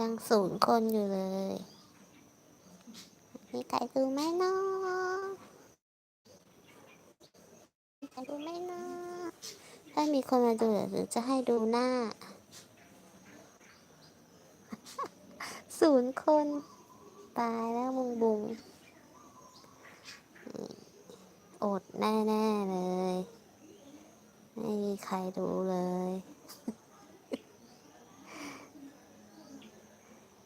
ยังศูนย์คนอยู่เลย มีใครดูไหมเนาะมีใครดูไหมเนาะถ้ามีคนมาดูเดี๋ยวจะให้ดูหน้า ศูนย์คนตายแล้วบุงบุงนี่อดแน่ ๆ เลย ไม่มีใครดูเลย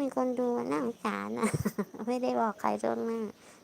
มีคนดูน่าสงสารนะไม่ได้บอกใครล่วงหน้า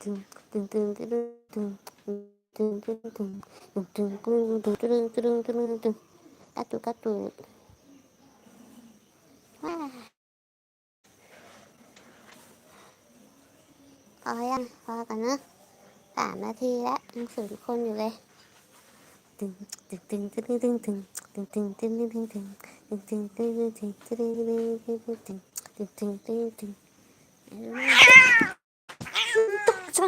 ตึงตึงตึงตึงตึงตึงตึงตึงตึงตึงตึงตึงตึงตึงตึงตึงตึงกระตุกกระตุกว้าพอยังพอกันนะสามนาทีแล้วยังศูนย์คนอยู่เลยตึงตึงตึงตึงตึงตึงตึงตึงตึงตึงตึงตึงตึงตึงตึงตึงตึงตึง 叮叮叮叮！大财，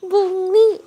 猛力！